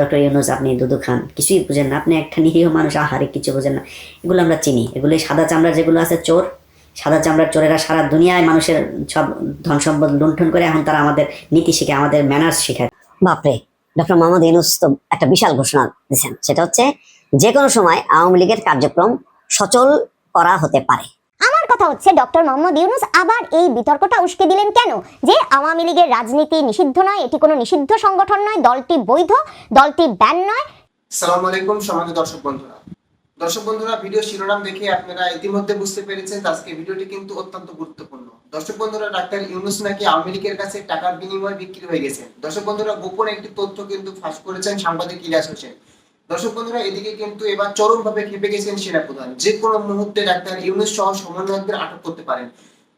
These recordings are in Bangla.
ডক্টর ইউনুস আপনি দুদু খান। কিছুই বুঝেন না। আপনি একটা নিরীহ মানুষ, আহারে কিছু বোঝেন না। এগুলো আমরা চিনি। এগুলো সাদা চামড়া যেগুলো আছে, চোর। সাদা চামড়ার চোরেরা সারা দুনিয়ায় মানুষের সব ধন সম্পদ লুণ্ঠন করে এখন তারা আমাদের নীতি শিখে, আমাদের ম্যানার্স শেখায় বাপরে ডক্টর মোহাম্মদ ইউনুস তো একটা বিশাল ঘোষণা দিয়েছেন। সেটা হচ্ছে, যে কোনো সময় আওয়ামী লীগের কার্যক্রম সচল করা হতে পারে। কথা হচ্ছে ডক্টর মোহাম্মদ ইউনুস। আবার এই বিতর্কটা উস্কে দিলেন কেন? যে আওয়ামী লীগের রাজনীতি নিষিদ্ধ নয়, এটি কোনো নিষিদ্ধ সংগঠন নয়, দলটি বৈধ, দলটি ব্যান নয়। সালাম আলাইকুম সমাজের দর্শক বন্ধুরা। দর্শক বন্ধুরা ভিডিও শিরোনাম দেখে আপনারা ইতিমধ্যে বুঝতে পেরেছেন আজকে ভিডিওটি কিন্তু অত্যন্ত গুরুত্বপূর্ণ। দর্শক বন্ধুরা, ডাক্তার ইউনুস নাকি আওয়ামী লীগের কাছে টাকার বিনিময়ে বিক্রি হয়ে গেছে? দর্শক বন্ধুরা, গোপন একটি তথ্য কিন্তু ফাঁস করেছেন সাংবাদিক ইলিয়াস হোসেন। দর্শক বন্ধুরা, এদিকে কিন্তু এবার চরমভাবে খেপে গেছেন সেনাপ্রধান। যে কোনো মুহূর্তে ডাক্তার ইউনুস সহ সমন্বয়কদের আটক করতে পারেন।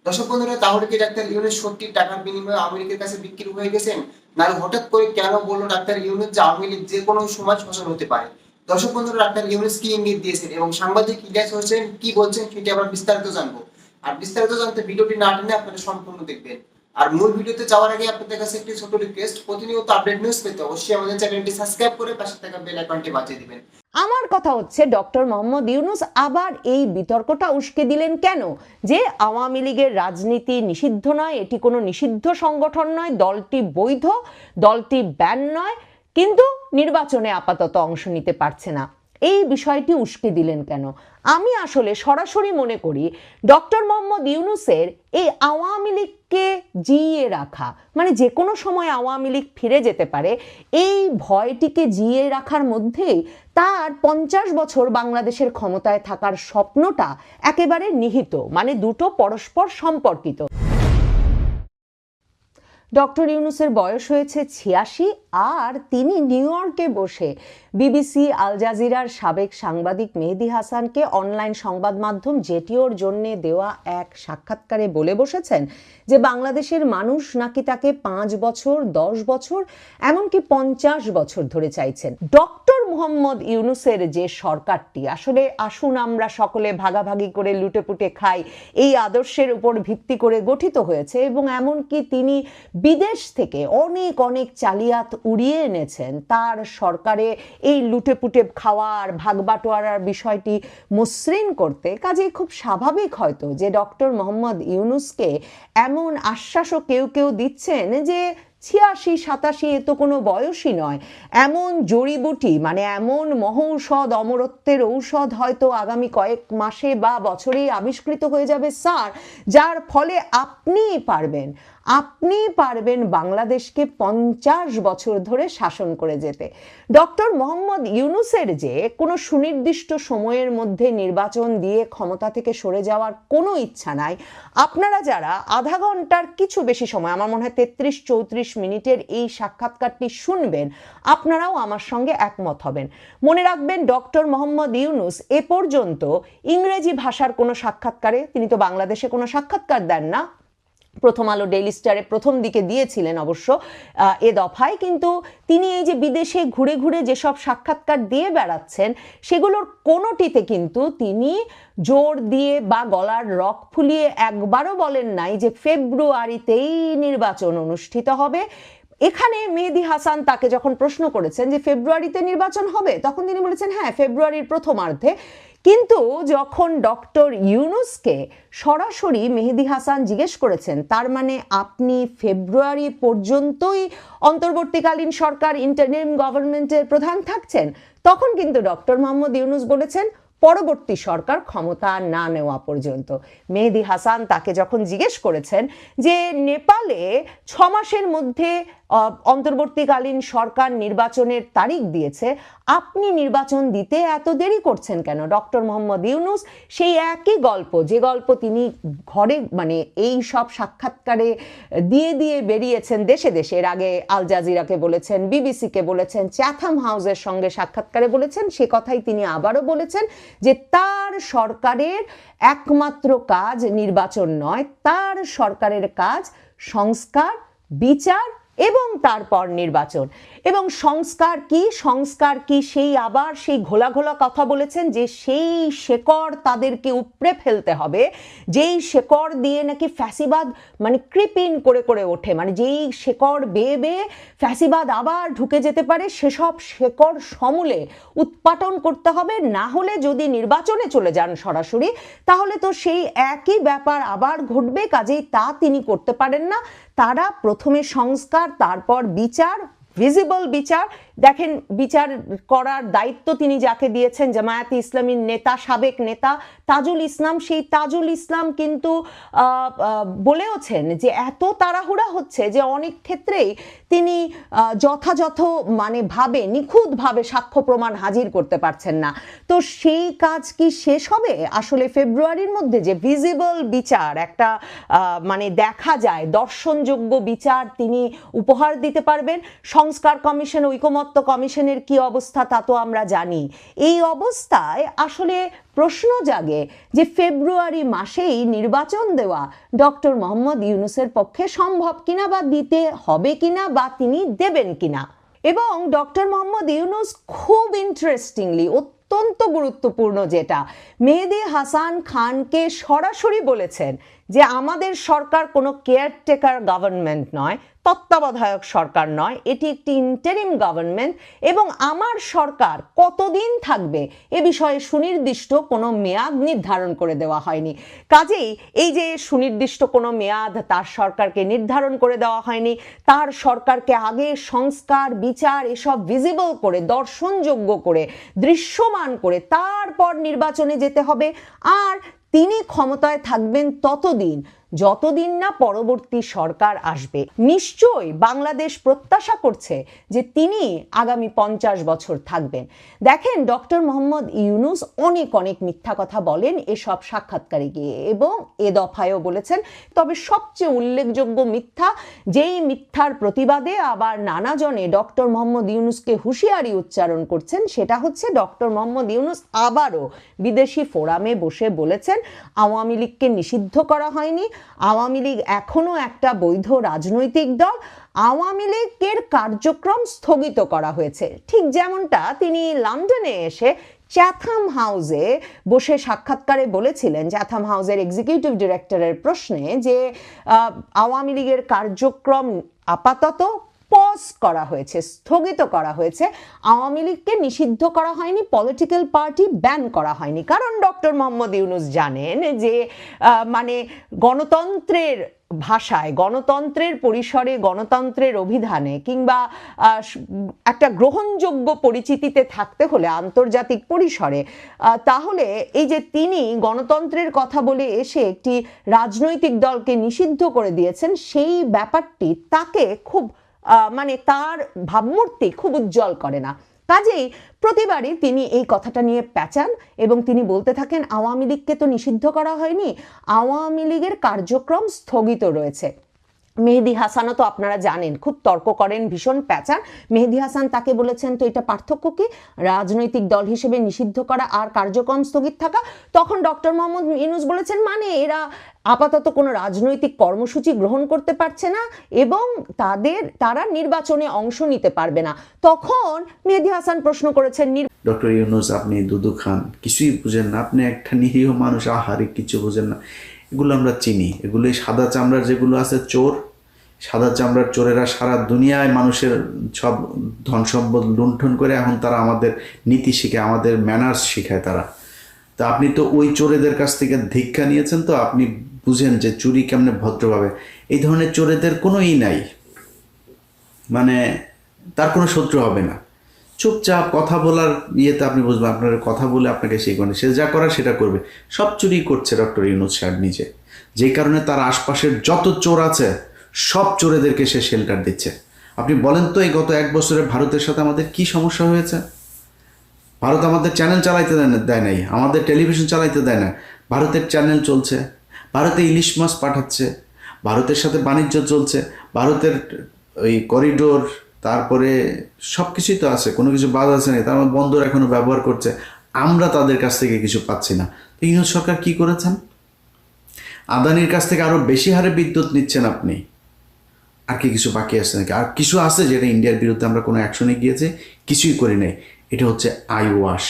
দর্শক বন্ধুরা, তাহলে কি ডাক্তার ইউনুস সত্যি টাকার বিনিময়ে লীগের কাছে বিক্রি হয়ে গেছেন? না, হঠাৎ করে কেন বলল ডাক্তার ইউনুস যে আওয়ামী লীগ যে কোনো সমাজ ফসল হতে পারে? দর্শক বন্ধুরা, ডাক্তার ইউনুস কি ইঙ্গিত দিয়েছেন এবং সাংবাদিক ইলিয়াস হোসেন কি বলছেন সেটি আমরা বিস্তারিত জানব। আর বিস্তারিত জানতে ভিডিওটি না টেনে আপনারা সম্পূর্ণ দেখবেন। আর মূল ভিডিওতে যাওয়ার আগে আপনাদের কাছে একটি ছোট রিকোয়েস্ট প্রতিনিয়ত আপডেট নিউজ পেতে অবশ্যই আমাদের চ্যানেলটি সাবস্ক্রাইব করে পাশে থাকা বেল আইকনটি বাজিয়ে দিবেন। আমার কথা হচ্ছে ডক্টর মোহাম্মদ ইউনুস আবার এই বিতর্কটা উস্কে দিলেন কেন? যে আওয়ামী লীগের রাজনীতি নিষিদ্ধ নয়, এটি কোনো নিষিদ্ধ সংগঠন নয়, দলটি বৈধ, দলটি ব্যান নয়, কিন্তু নির্বাচনে আপাতত অংশ নিতে পারছে না। এই বিষয়টি উস্কে দিলেন কেন? আমি আসলে সরাসরি মনে করি, ডক্টর মোহাম্মদ ইউনুসের এই আওয়ামী লীগকে জিয়ে রাখা মানে যে কোনো সময় আওয়ামী লীগ ফিরে যেতে পারে, এই ভয়টিকে জিয়ে রাখার মধ্যেই তার পঞ্চাশ বছর বাংলাদেশের ক্ষমতায় থাকার স্বপ্নটা একেবারে নিহিত মানে দুটো পরস্পর সম্পর্কিত। ডক্টর ইউনুসের বয়স হয়েছে ছিয়াশি আর তিনি নিউ ইয়র্কে বসে বিবিসি, আল জাজিরার সাবেক সাংবাদিক মেহেদি হাসানকে অনলাইন সংবাদ মাধ্যম জেটিওর জন্যে দেওয়া এক সাক্ষাৎকারে বলে বসেছেন যে বাংলাদেশের মানুষ নাকি তাকে পাঁচ বছর, দশ বছর, এমনকি পঞ্চাশ বছর ধরে চাইছেন। ডক্টর মোহাম্মদ ইউনুসের যে সরকারটি, আসলে আসুন আমরা সকলে ভাগাভাগি করে লুটেপুটে খাই, এই আদর্শের উপর ভিত্তি করে গঠিত হয়েছে এবং এমনকি তিনি বিদেশ থেকে অনেক অনেক চালিয়াত উড়িয়ে এনেছেন। তার সরকারে এই লুটেপুটে খাওয়ার ভাগবাটোয়ারার বিষয়টি মসৃণ করতে কাজেই খুব স্বাভাবিক হয়তো যে ডক্টর মোহাম্মদ ইউনুসকে এমন আশ্বাসও কেউ কেউ দিচ্ছেন যে ছিয়াশি, সাতাশি এ তো কোনো বয়সই নয়। এমন জড়িবুটি মানে এমন মহৌষধ, অমরত্বের ঔষধ হয়তো আগামী কয়েক মাসে বা বছরেই আবিষ্কৃত হয়ে যাবে, স্যার, যার ফলে আপনিই পারবেন। আপনি পারবেন বাংলাদেশকে পঞ্চাশ বছর ধরে শাসন করে যেতে। ডক্টর মোহাম্মদ ইউনুসের যে কোনো সুনির্দিষ্ট সময়ের মধ্যে নির্বাচন দিয়ে ক্ষমতা থেকে সরে যাওয়ার কোনো ইচ্ছা নাই, আপনারা যারা আধা ঘণ্টার কিছু বেশি সময়, আমার মনে হয় তেত্রিশ চৌত্রিশ মিনিটের এই সাক্ষাৎকারটি শুনবেন, আপনারাও আমার সঙ্গে একমত হবেন। মনে রাখবেন ডক্টর মোহাম্মদ ইউনুস এ পর্যন্ত ইংরেজি ভাষার কোনো সাক্ষাৎকারে, তিনি তো বাংলাদেশে কোনো সাক্ষাৎকার দেন না প্রথম আলো ডেইলি স্টারে প্রথম দিকে দিয়েছিলেন অবশ্য এ দফায়। কিন্তু তিনি এই যে বিদেশে ঘুরে ঘুরে যেসব সাক্ষাৎকার দিয়ে বেড়াচ্ছেন, সেগুলোর কোনোটিতে কিন্তু তিনি জোর দিয়ে বা গলার রক ফুলিয়ে একবারও বলেন নাই যে ফেব্রুয়ারিতেই নির্বাচন অনুষ্ঠিত হবে। এখানে মেহেদি হাসান তাকে যখন প্রশ্ন করেছেন যে ফেব্রুয়ারিতে নির্বাচন হবে, তখন তিনি বলেছেন হ্যাঁ ফেব্রুয়ারির প্রথমার্ধে। কিন্তু যখন ডক্টর ইউনুসকে সরাসরি মেহেদি হাসান জিজ্ঞেস করেছেন, তার মানে আপনি ফেব্রুয়ারি পর্যন্তই অন্তর্বর্তীকালীন সরকার ইন্টারিম গভর্নমেন্টের প্রধান থাকছেন? তখন কিন্তু ডক্টর মোহাম্মদ ইউনুস বলেছেন পরবর্তী সরকার ক্ষমতা না নেওয়া পর্যন্ত। মেহেদি হাসান তাকে যখন জিজ্ঞেস করেছেন যে নেপালে ছ মাসের মধ্যে অন্তর্বর্তীকালীন সরকার নির্বাচনের তারিখ দিয়েছে, আপনি নির্বাচন দিতে এত দেরি করছেন কেন? ডক্টর মোহাম্মদ ইউনুস সেই একই গল্প, যে গল্প তিনি ঘরে মানে এই সব সাক্ষাৎকারে দিয়ে দিয়ে বেরিয়েছেন দেশে দেশে। এর আগে আল জাজিরাকে বলেছেন, বিবিসিকে বলেছেন, চ্যাথাম হাউসের সঙ্গে সাক্ষাৎকারে বলেছেন, সে কথাই তিনি আবারও বলেছেন। যে তার সরকারের একমাত্র কাজ নির্বাচন নয় তার সরকারের কাজ সংস্কার বিচার এবং তারপর নির্বাচন। এবং সংস্কার কি? সংস্কার কি সেই আবার সেই ঘোলা ঘোলা কথা বলেছেন যে সেই শেকড় তাদেরকে উপড়ে ফেলতে হবে। যেই শেকড় দিয়ে নাকি ফ্যাসিবাদ মানে কৃপিন করে করে ওঠে মানে যেই শেকড় বেয়ে বেয়ে ফ্যাসিবাদ আবার ঢুকে যেতে পারে, সেসব শেকড় সমূলে উৎপাটন করতে হবে। না হলে যদি নির্বাচনে চলে যান সরাসরি, তাহলে তো সেই একই ব্যাপার আবার ঘটবে। কাজেই তা তিনি করতে পারেন না। তারা প্রথমে সংস্কার তারপর বিচার ভিজিবল বিচার দেখেন, বিচার করার দায়িত্ব তিনি যাকে দিয়েছেন, জামায়াত ইসলামীর নেতা, সাবেক নেতা তাজুল ইসলাম, সেই তাজুল ইসলাম কিন্তু বলেওছেন যে এত তাড়াহুড়া হচ্ছে যে অনেক ক্ষেত্রেই তিনি যথাযথ মানে ভাবে, নিখুঁতভাবে সাক্ষ্য প্রমাণ হাজির করতে পারছেন না। তো সেই কাজ কি শেষ হবে? আসলে ফেব্রুয়ারির মধ্যে যে ভিজিবল বিচার একটা মানে দেখা যায়, দর্শনযোগ্য বিচার তিনি উপহার দিতে পারবেন। সংস্কার কমিশন ঐকমত্য কমিশনের কি অবস্থা তা তো আমরা জানি। এই অবস্থায় আসলে প্রশ্ন জাগে যে ফেব্রুয়ারি মাসেই নির্বাচন দেওয়া ডক্টর মোহাম্মদ ইউনুসের পক্ষে সম্ভব কিনা বা দিতে হবে কিনা বা তিনি দেবেন কিনা। এবং ডক্টর মোহাম্মদ ইউনুস খুব ইন্টারেস্টিংলি অত্যন্ত গুরুত্বপূর্ণ যেটা, মেহেদি হাসান খানকে সরাসরি বলেছেন যে আমাদের সরকার কোনো কেয়ারটেকার গভর্নমেন্ট নয় তত্ত্বাবধায়ক সরকার নয়, এটি একটি ইন্টারিম গভর্নমেন্ট এবং আমার সরকার কতদিন থাকবে এ বিষয়ে সুনির্দিষ্ট কোনো মেয়াদ নির্ধারণ করে দেওয়া হয়নি। কাজেই এই যে সুনির্দিষ্ট কোনো মেয়াদ তার সরকারকে নির্ধারণ করে দেওয়া হয়নি, তার সরকারকে আগে সংস্কার, বিচার এসব ভিজিবল করে, দর্শনযোগ্য করে, দৃশ্যমান করে তারপর নির্বাচনে যেতে হবে। আর তিনি ক্ষমতায় থাকবেন ততদিন। যতদিন না পরবর্তী সরকার আসবে, নিশ্চয়ই বাংলাদেশ প্রত্যাশা করছে যে তিনি আগামী পঞ্চাশ বছর থাকবেন। দেখেন, ডক্টর মোহাম্মদ ইউনুস অনেক অনেক মিথ্যা কথা বলেন, এসব সাক্ষাৎকারে গিয়ে, এবং এ দফায়ও বলেছেন, তবে সবচেয়ে উল্লেখযোগ্য মিথ্যা, যেই মিথ্যার প্রতিবাদে আবার নানাজনে ডক্টর মোহাম্মদ ইউনুসকে হুঁশিয়ারি উচ্চারণ করছেন, সেটা হচ্ছে ডক্টর মোহাম্মদ ইউনুস আবারও বিদেশি ফোরামে বসে বলেছেন, আওয়ামী লীগকে নিষিদ্ধ করা হয়নি আওয়ামী লীগ এখনও একটা বৈধ রাজনৈতিক দল। আওয়ামী লীগের কার্যক্রম স্থগিত করা হয়েছে। ঠিক যেমনটা তিনি লন্ডনে এসে চ্যাথাম হাউসে বসে সাক্ষাৎকারে বলেছিলেন, চ্যাথাম হাউসের এক্সিকিউটিভ ডিরেক্টরের প্রশ্নে যে আওয়ামী লীগের কার্যক্রম আপাতত পজ করা হয়েছে, স্থগিত করা হয়েছে। আওয়ামী লীগকে নিষিদ্ধ করা হয়নি পলিটিক্যাল পার্টি ব্যান করা হয়নি। কারণ ডক্টর মোহাম্মদ ইউনুস জানেন যে মানে গণতন্ত্রের ভাষায়, গণতন্ত্রের পরিসরে, গণতন্ত্রের অভিধানে কিংবা একটা গ্রহণযোগ্য পরিচিতিতে থাকতে হলে আন্তর্জাতিক পরিসরে তাহলে এই যে তিনি গণতন্ত্রের কথা বলে এসে একটি রাজনৈতিক দলকে নিষিদ্ধ করে দিয়েছেন, সেই ব্যাপারটি তাকে খুব মানে তার ভাবমূর্তি খুব উজ্জ্বল করে না। কাজেই প্রতিবারই তিনি এই কথাটা নিয়ে প্যাচান এবং তিনি বলতে থাকেন, আওয়ামী লীগকে তো নিষিদ্ধ করা হয়নি, আওয়ামী লীগের কার্যক্রম স্থগিত রয়েছে। মেহেদি হাসানও তো আপনারা জানেন, খুব তর্ক করেন, ভীষণ প্যাচান মেহেদি হাসান তাকে বলেছেন, তো এটা পার্থক্য কি? রাজনৈতিক দল হিসেবে নিষিদ্ধ করা আর কার্যক্রম স্থগিত থাকা? তখন ডক্টর মোহাম্মদ ইউনুস বলেছেন মানে এরা আপাতত কোনো রাজনৈতিক কর্মসূচি গ্রহণ করতে পারছে না এবং তাদের, তারা নির্বাচনে অংশ নিতে পারবে না। তখন মেহেদি হাসান প্রশ্ন করেছেন ডক্টর ইউনুস, আপনি দুদু খান। কিছুই বুঝেন না। আপনি একটা নিরীহ মানুষ, আহারে কিছু বুঝেন না। এগুলো আমরা চিনি। এগুলো সাদা চামড়ার যেগুলো আছে, চোর। সাদা চামড়ার চোরেরা সারা দুনিয়ায় মানুষের সব ধন সম্পদ লুণ্ঠন করে এখন তারা আমাদের নীতি শিখায় আমাদের ম্যানার্স শিখায় তারা। তো আপনি তো ওই চোরেদের কাছ থেকে ধিক্ষা নিয়েছেন তো, আপনি বুঝেন যে চুরি কেমনে ভদ্রভাবে। এই ধরনের চোরেদের কোনো ই নাই। মানে তার কোনো শত্রু হবে না। চুপচাপ কথা বলার ইয়েতে আপনি বুঝবেন আপনার কথা বলে আপনাকে সেই করে সে যা করার সেটা করবে। সব চুরি করছে ডক্টর ইউনুস সাহেব নিজে। যে কারণে তার আশপাশের যত চোর আছে, সব চোরেদেরকে সে শেল্টার দিচ্ছে। আপনি বলেন তো এই গত এক বছরে ভারতের সাথে আমাদের কি সমস্যা হয়েছে? ভারত আমাদের চ্যানেল চালাইতে দেয় নাই, আমাদের টেলিভিশন চালাইতে দেয় না। ভারতের চ্যানেল চলছে, ভারতে ইলিশ মাছ পাঠাচ্ছে, ভারতের সাথে বাণিজ্য চলছে, ভারতের ওই করিডোর তারপরে সব কিছুই তো আছে, কোনো কিছু বাদ আছে না তার মধ্যে বন্দর এখনও ব্যবহার করছে। আমরা তাদের কাছ থেকে কিছু পাচ্ছি না। তো ইউনুস সরকার কি করেছেন? আদানির কাছ থেকে আরও বেশি হারে বিদ্যুৎ নিচ্ছেন আপনি। আর কি কিছু বাকি আছে নাকি? আর কিছু আছে যেটা ইন্ডিয়ার বিরুদ্ধে আমরা কোনো অ্যাকশনে গিয়েছে? কিছুই করি নাই। এটা হচ্ছে আই ওয়াশ।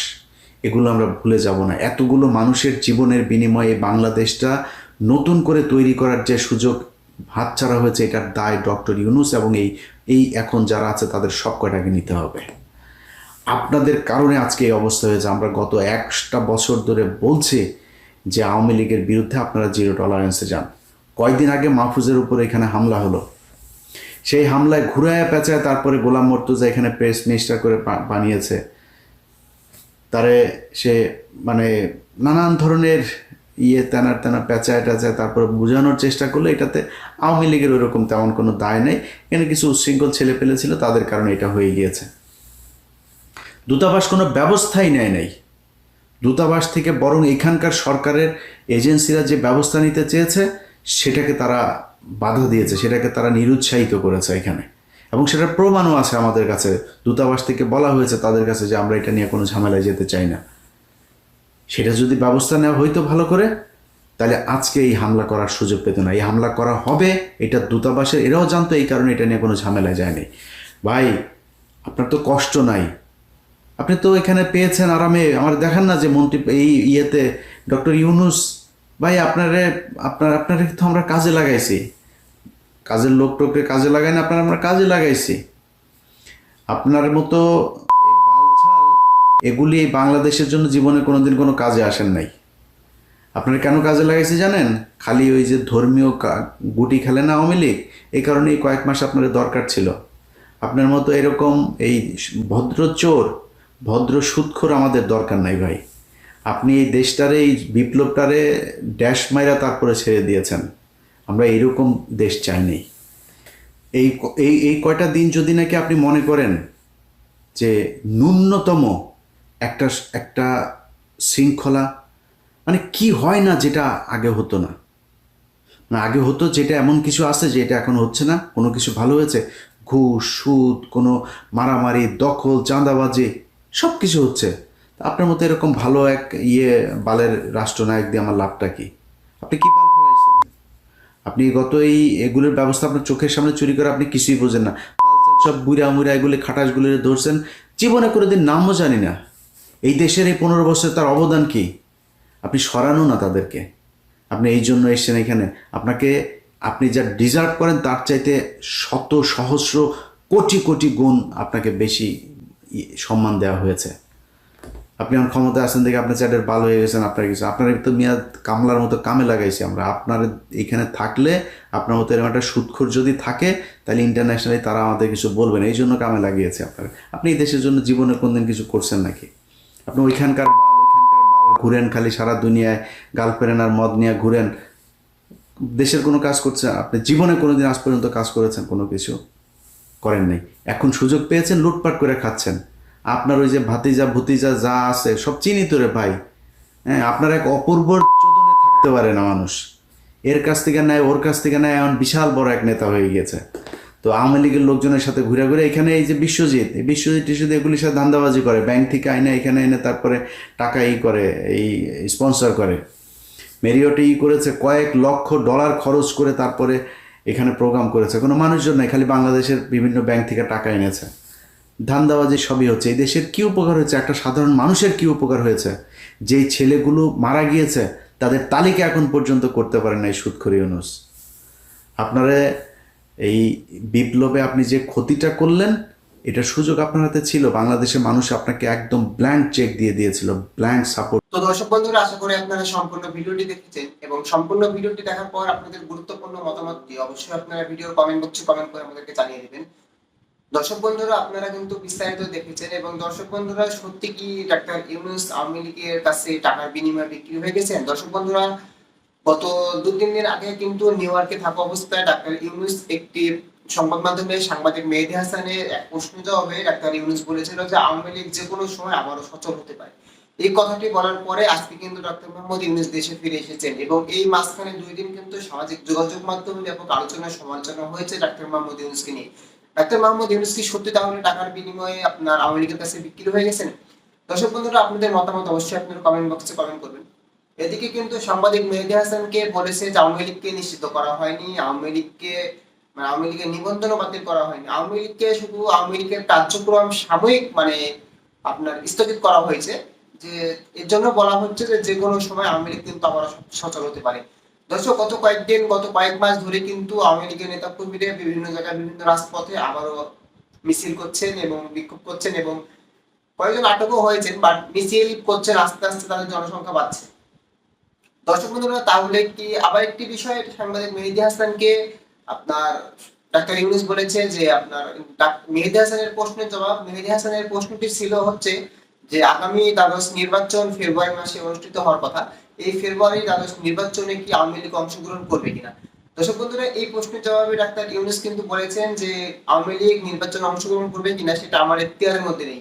এগুলো আমরা ভুলে যাব না। এতগুলো মানুষের জীবনের বিনিময়ে বাংলাদেশটা নতুন করে তৈরি করার যে সুযোগ হাতছাড়া হয়েছে, এটার দায় ডক্টর ইউনুস এবং এই এই এখন যারা আছে, তাদের সব কয়টাকে নিতে হবে। আপনাদের কারণে আজকে এই অবস্থা হয়েছে। আমরা গত একটা বছর ধরে বলছি যে আওয়ামী লীগের বিরুদ্ধে আপনারা জিরো টলারেন্সে যান। কয়েকদিন আগে মাহফুজের উপর এখানে হামলা হলো। সেই হামলায় ঘুরায় পেঁচায় তারপরে গোলাম মর্তুজা এখানে প্রেস মিনিস্টার করে বানিয়েছে। তারে সে মানে নানান ধরনের ইয়ে তেনার তেনা পেঁচায় টেঁচায় তারপরে বোঝানোর চেষ্টা করল এটাতে আওয়ামী লীগের ওরকম তেমন কোনো দায় নেই। এখানে কিছু উচ্ছৃঙ্খল ছেলে পেলে ছিল, তাদের কারণে এটা হয়ে গিয়েছে। দূতাবাস কোনো ব্যবস্থাই নেয় নাই। দূতাবাস থেকে বরং এখানকার সরকারের এজেন্সিরা যে ব্যবস্থা নিতে চেয়েছে, সেটাকে তারা বাধা দিয়েছে, সেটাকে তারা নিরুৎসাহিত করেছে এখানে। এবং সেটার প্রমাণও আছে আমাদের কাছে। দূতাবাস থেকে বলা হয়েছে তাদের কাছে যে আমরা এটা নিয়ে কোনো ঝামেলায় যেতে চাই না। সেটা যদি ব্যবস্থা নেওয়া হইতো ভালো করে, তাহলে আজকে এই হামলা করার সুযোগ পেত না। এই হামলা করা হবে, এটা দূতাবাসের, এরাও জানতো এই কারণে এটা নিয়ে কোনো ঝামেলায় যায়নি। ভাই, আপনার তো কষ্ট নাই। আপনি তো এখানে পেয়েছেন আরামে। আমার দেখান না যে মন্ত্রী, এই ইয়েতে ডক্টর ইউনুস, ভাই, আপনারে, আপনার, আপনারে তো আমরা কাজে লাগাইছি। কাজের লোক টোককে কাজে লাগাই না, আপনার আমরা কাজে লাগাইছি। আপনার মতো এগুলি বাংলাদেশের জন্য জীবনে কোনোদিন কোনো কাজে আসেন নাই। আপনারা কেন কাজে লাগাইছি জানেন? খালি ওই যে ধর্মীয় গুটি খেলে না আওয়ামী লীগ? এই কারণে এই কয়েক মাস আপনার দরকার ছিল। আপনার মতো এরকম এই ভদ্র চোর, ভদ্র সুৎখোর আমাদের দরকার নাই ভাই। আপনি এই দেশটারে, এই বিপ্লবটারে ড্যাশ মাইরা তারপরে ছেড়ে দিয়েছেন। আমরা এইরকম দেশ চাইনি এই এই কয়টা দিন যদি নাকি আপনি মনে করেন যে ন্যূনতম একটা একটা শৃঙ্খলা মানে কি হয় না যেটা আগে হতো না? না, আগে হতো যেটা এমন কিছু আছে যে এটা এখন হচ্ছে না, কোনো কিছু ভালো হয়েছে? ঘুষ, সুদ, কোনো মারামারি, দখল, চাঁদাবাজি সব কিছু হচ্ছে আপনার মতো এরকম ভালো এক ইয়ে বালের রাষ্ট্রনায়ক দিয়ে আমার লাভটা কি? আপনি কি বাল ফলাইছেন? আপনি গত এই এগুলোর ব্যবস্থা আপনার চোখের সামনে চুরি করে আপনি কিছুই বোঝেন না। সব বুড়া মুড়া এগুলি খাটাসগুলি ধরছেন, জীবনে কোনোদিন নামও জানি না। এই দেশের এই পনেরো বছর তার অবদান কি? আপনি সরানো না তাদেরকে। আপনি এই জন্য এসেছেন এখানে। আপনাকে আপনি যা ডিজার্ভ করেন তার চাইতে শত সহস্র কোটি কোটি গুণ আপনাকে বেশি সম্মান দেওয়া হয়েছে। আপনি আমার ক্ষমতা আছেন দেখে আপনার চ্যাটের বাল হয়ে গেছেন, আপনার কিছু। আপনার তো মেয়াদ কামলার মতো কামে লাগাইছি আমরা। আপনার এখানে থাকলে, আপনার মতো এরকম একটা সুৎখোর যদি থাকে, তাহলে ইন্টারন্যাশনালি তারা আমাদের কিছু বলবেন এই জন্য কামে লাগিয়েছে আপনার। আপনি এই দেশের জন্য জীবনে কোনদিন কিছু করছেন নাকি? আপনি ওইখানকার বাল ওইখানকার বাল ঘুরেন খালি সারা দুনিয়ায় গার্লফ্রেন্ড আর মদ নিয়ে ঘুরেন। দেশের কোনো কাজ করছে, আপনি জীবনে কোনোদিন আজ পর্যন্ত কাজ করেছেন, কোনো কিছু করেন নাই। এখন সুযোগ পেয়েছেন, লুটপাট করে খাচ্ছেন। আপনার ওই যে ভাতিজা, ভতিজা যা আছে, সব চিনি রে ভাই। হ্যাঁ আপনার এক অপূর্ব চোদনে থাকতে পারে না মানুষ। এর কাছ থেকে নেয়, ওর কাছ থেকে নেয়, এমন বিশাল বড় এক নেতা হয়ে গেছে তো আওয়ামী লীগের লোকজনের সাথে ঘুরে ঘুরে এখানে এই যে বিশ্বজিৎ, এই বিশ্বজিৎ টিশ্বজিৎ এগুলির সাথে ধান্দাবাজি করে ব্যাংক থেকে আইনে এখানে এনে তারপরে টাকা ই করে, এই স্পন্সর করে। মেরিওটে ই করেছে, কয়েক লক্ষ ডলার খরচ করে তারপরে এখানে প্রোগ্রাম করেছে। কোনো মানুষজন নাই, খালি বাংলাদেশের বিভিন্ন ব্যাংক থেকে টাকা এনেছে। ধান্দাবাজি সবই হচ্ছে। এই দেশের কী উপকার হয়েছে? একটা সাধারণ মানুষের কী উপকার হয়েছে? যেই ছেলেগুলো মারা গিয়েছে, তাদের তালিকা এখন পর্যন্ত করতে পারে না এই সুৎখরি ইউনুস। আপনারা এই বিপ্লবে আপনি যে ক্ষতিটা করলেন এটার সুযোগ আপনার হাতে ছিল। বাংলাদেশের মানুষ আপনাকে একদম ব্ল্যাঙ্ক চেক দিয়ে দিয়েছিল ব্ল্যাঙ্ক সাপোর্ট তো দর্শক বন্ধুরা, আশা করি আপনারা সম্পূর্ণ ভিডিওটি দেখেছেন এবং সম্পূর্ণ ভিডিওটি দেখার পর আপনাদের গুরুত্বপূর্ণ মতামতটি অবশ্যই আপনারা ভিডিওর কমেন্ট বক্সে কমেন্ট করে আমাদেরকে জানিয়ে দেবেন। দর্শক বন্ধুরা, আপনারা কিন্তু বিস্তারিত দেখেছেন এবং দর্শক বন্ধুরা, সত্যি কি ডাক্তার ইউনুস আওয়ামী লীগের কাছে টাকার বিনিময়ে বিক্রি হয়ে গেছেন? দর্শক বন্ধুরা গত দু তিন দিন আগে কিন্তু নিউ ইয়র্কে থাকা অবস্থায় ডাক্তার ইউনুস একটি সংবাদ মাধ্যমে সাংবাদিক মেহেদি হাসানের এক প্রশ্ন জবাবে ডাক্তার ইউনুস বলেছিল যে আওয়ামী লীগ যে কোনো সময় আবারও সচল হতে পারে। এই কথাটি বলার পরে আজকে কিন্তু ডক্টর মোহাম্মদ ইউনুস দেশে ফিরে এসেছেন এবং এই মাঝখানে দুই দিন কিন্তু সামাজিক যোগাযোগ মাধ্যমে ব্যাপক আলোচনা সমালোচনা হয়েছে ডাক্তার মোহাম্মদ ইউনুসকে নিয়ে। ডাক্তার মোহাম্মদ ইউনুস কি সত্যি তাহলে টাকার বিনিময়ে আপনার আওয়ামী লীগের কাছে বিক্রি হয়ে গেছেন? দর্শক বন্ধুরা, আপনাদের মতামত অবশ্যই আপনার কমেন্ট বক্সে কমেন্ট করবেন। এদিকে কিন্তু সাংবাদিক মেহেদি হাসানকে বলেছে যে আওয়ামী লীগকে নিষিদ্ধ করা হয়নি, আওয়ামী লীগকে মানে আওয়ামী লীগের নিবন্ধনও বাতিল করা হয়নি। আওয়ামী লীগকে শুধু আওয়ামী লীগের কার্যক্রম সাময়িক মানে আপনার স্থগিত করা হয়েছে যে এর জন্য বলা হচ্ছে যে যে কোনো সময় আওয়ামী লীগ কিন্তু আবার সচল হতে পারে। দর্শক, গত কয়েকদিন, গত কয়েক মাস ধরে কিন্তু আওয়ামী লীগের নেতা কর্মীরা বিভিন্ন জায়গায় বিভিন্ন রাজপথে আবারও মিছিল করছেন এবং বিক্ষোভ করছেন এবং কয়েকজন আটকও হয়েছেন বাট মিছিল করছেন, আস্তে আস্তে তাদের জনসংখ্যা বাড়ছে। দর্শক বন্ধুরা, তাহলে কি আবার একটি বিষয় সাংবাদিক মেহেদি হাসানকে আপনার ডাক্তার ইউনুস বলেছে যে আপনার মেহেদি হাসানের প্রশ্নের জবাব, মেহেদি হাসানের প্রশ্নটি ছিল হচ্ছে যে আগামী দ্বাদশ নির্বাচন ফেব্রুয়ারি মাসে অনুষ্ঠিত হওয়ার কথা। এই ফেব্রুয়ারি দ্বাদশ নির্বাচনে কি আওয়ামী লীগ অংশগ্রহণ করবে কিনা? দর্শক বন্ধুরা, এই প্রশ্নের জবাবে ডাক্তার ইউনুস কিন্তু বলেছেন যে আওয়ামী লীগ নির্বাচনে অংশগ্রহণ করবে কিনা সেটা আমার এখতিয়ারের মধ্যে নেই।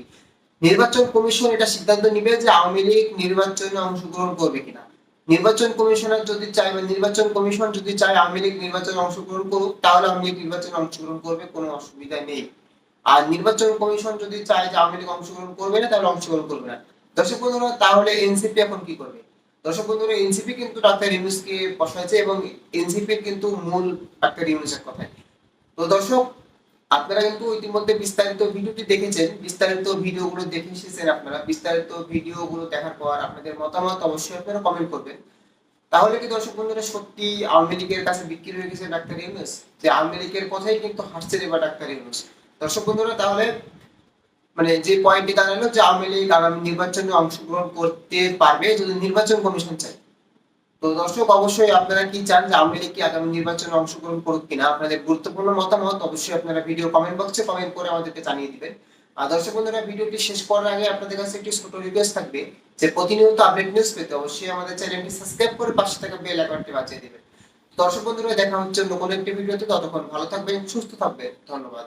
নির্বাচন কমিশন এটা সিদ্ধান্ত নিবে যে আওয়ামী লীগ নির্বাচনে অংশগ্রহণ করবে কিনা। নির্বাচন কমিশনার যদি চায় বা নির্বাচন কমিশন যদি চায় আওয়ামী লীগ নির্বাচনে অংশগ্রহণ করুক, তাহলে আওয়ামী লীগ নির্বাচনে অংশগ্রহণ করবে, কোনো অসুবিধা নেই। আর নির্বাচন কমিশন যদি চায় যে আওয়ামী লীগ অংশগ্রহণ করবে না, তাহলে অংশগ্রহণ করবে না। দর্শক বন্ধুরা, তাহলে এনসিপি এখন কি করবে? দর্শক বন্ধুরা, এনসিপি কিন্তু ডাক্তার ইউনুসকে বসাইছে এবং এনসিপির কিন্তু মূল ডাক্তার ইউনুসের কথাই। তো দর্শক আপনারা কিন্তু ইতিমধ্যে বিস্তারিত ভিডিওটি দেখেছেন, বিস্তারিত ভিডিওগুলো দেখে এসেছেন আপনারা। বিস্তারিত ভিডিওগুলো দেখার পর আপনাদের মতামত অবশ্যই আপনারা কমেন্ট করবেন। তাহলে কি দর্শক বন্ধুরা সত্যি আওয়ামী লীগের কাছে বিক্রি হয়ে গেছে ডাক্তার ইউনুস? যে আওয়ামী লীগের কথাই কিন্তু হাসছে এবার ডাক্তার ইউনুস। দর্শক বন্ধুরা, তাহলে মানে যে পয়েন্টটি দাঁড়াল যে আওয়ামী লীগ আগামী নির্বাচনে অংশগ্রহণ করতে পারবে যদি নির্বাচন কমিশন চায়। তো দর্শক, অবশ্যই আপনারা কি চান যে আওয়ামী লীগ কি আগামী নির্বাচনে অংশগ্রহণ করুক কিনা? আপনাদের গুরুত্বপূর্ণ মতামত অবশ্যই আপনারা ভিডিও কমেন্ট বক্সে কমেন্ট করে আমাদেরকে জানিয়ে দিবেন। আর দর্শক বন্ধুরা, ভিডিওটি শেষ করার আগে আপনাদের কাছে একটি ছোট রিকোয়েস্ট থাকবে যে প্রতিনিয়ত আপডেট নিউজ পেতে অবশ্যই আমাদের চ্যানেলটি সাবস্ক্রাইব করে পাশে থাকা বেল আইকনটি বাজিয়ে দিবেন। দর্শক বন্ধুরা, দেখা হচ্ছে কোনো একটি ভিডিওতে ততক্ষণ ভালো থাকবেন, সুস্থ থাকবেন। ধন্যবাদ।